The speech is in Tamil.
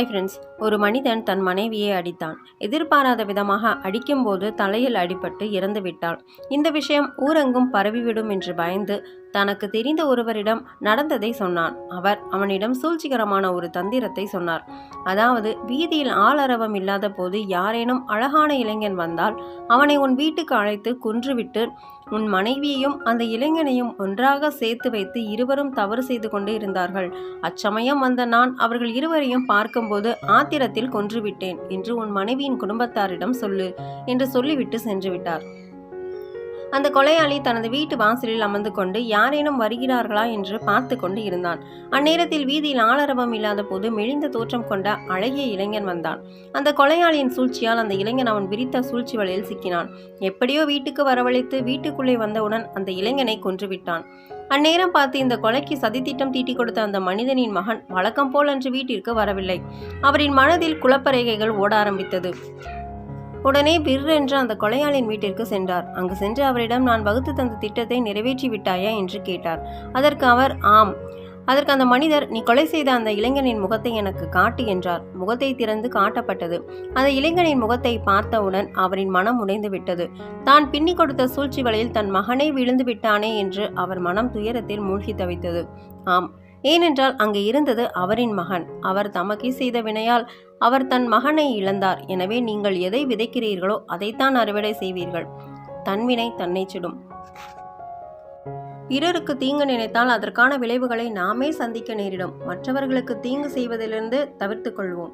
ஹாய் ஃப்ரெண்ட்ஸ் ஒரு மனிதன் தன் மனைவியை அடித்தான். எதிர்பாராத விதமாக அடிக்கும்போது தலையில் அடிபட்டு இறந்து விட்டாள் இந்த விஷயம் ஊரெங்கும் பரவிவிடும் என்று பயந்து தனக்கு தெரிந்த ஒருவரிடம் நடந்ததை சொன்னான். அவர் அவனிடம் சூழ்ச்சிகரமான ஒரு தந்திரத்தை சொன்னார். அதாவது வீதியில் ஆளரவம் இல்லாத போது யாரேனும் அழகான இளைஞன் வந்தால் அவனை உன் வீட்டுக்கு அழைத்து கொன்றுவிட்டு உன் மனைவியையும் அந்த இளைஞனையும் ஒன்றாக சேர்த்து வைத்து இருவரும் தவறு செய்து கொண்டே இருந்தார்கள். அச்சமயம் வந்த நான் அவர்கள் இருவரையும் பார்க்கும்போது ஆத்திரத்தில் கொன்றுவிட்டேன் என்று உன் மனைவியின் குடும்பத்தாரிடம் சொல்லு என்று சொல்லிவிட்டு சென்றுவிட்டார். அந்த கொலையாளி தனது வீட்டு வாசலில் அமர்ந்து கொண்டு யாரேனும் வருகிறார்களா என்று பார்த்து கொண்டு இருந்தான். அந்நேரத்தில் வீதியில் ஆளரவம் இல்லாத போது மெலிந்த தோற்றம் கொண்ட அழகிய இளைஞன் வந்தான். அந்த கொலையாளியின் சூழ்ச்சியால் அந்த இளைஞன் அவன் விரித்த சூழ்ச்சி வலையில் சிக்கினான். எப்படியோ வீட்டுக்கு வரவழைத்து வீட்டுக்குள்ளே வந்தவுடன் அந்த இளைஞனை கொன்றுவிட்டான் அந்நேரம் பார்த்து இந்த கொலைக்கு சதித்திட்டம் தீட்டி கொடுத்த அந்த மனிதனின் மகன் வழக்கம் போல் அன்று வீட்டிற்கு வரவில்லை. அவரின் மனதில் குழப்பரேகைகள் ஓட ஆரம்பித்தது. உடனே பிர் என்று அந்த கொலையாளின் வீட்டிற்கு சென்றார். அங்கு சென்று அவரிடம் நான் வகுத்து தந்த திட்டத்தை நிறைவேற்றி விட்டாயா? என்று கேட்டார். அதற்கு அவர் ஆம். அதற்கு அந்த மனிதர் நீ கொலை செய்த அந்த இளைஞனின் முகத்தை எனக்கு காட்டு என்றார். முகத்தை திறந்து காட்டப்பட்டது. அந்த இளைஞனின் முகத்தை பார்த்தவுடன் அவரின் மனம் உடைந்து விட்டது தான் பின்னி கொடுத்த சூழ்ச்சி வலையில் தன் மகனே விழுந்து விட்டானே என்று அவர் மனம் துயரத்தில் மூழ்கி தவித்தது. ஆம். ஏனென்றால் அங்கு இருந்தது அவரின் மகன். அவர் தமக்கே செய்த வினையால் அவர் தன் மகனை இழந்தார். எனவே நீங்கள் எதை விதைக்கிறீர்களோ அதைத்தான் அறுவடை செய்வீர்கள். தன்வினை தன்னை சுடும். பிறருக்கு தீங்கு நினைத்தால் அதற்கான விளைவுகளை நாமே சந்திக்க நேரிடும். மற்றவர்களுக்கு தீங்கு செய்வதிலிருந்து தவிர்த்து கொள்வோம்.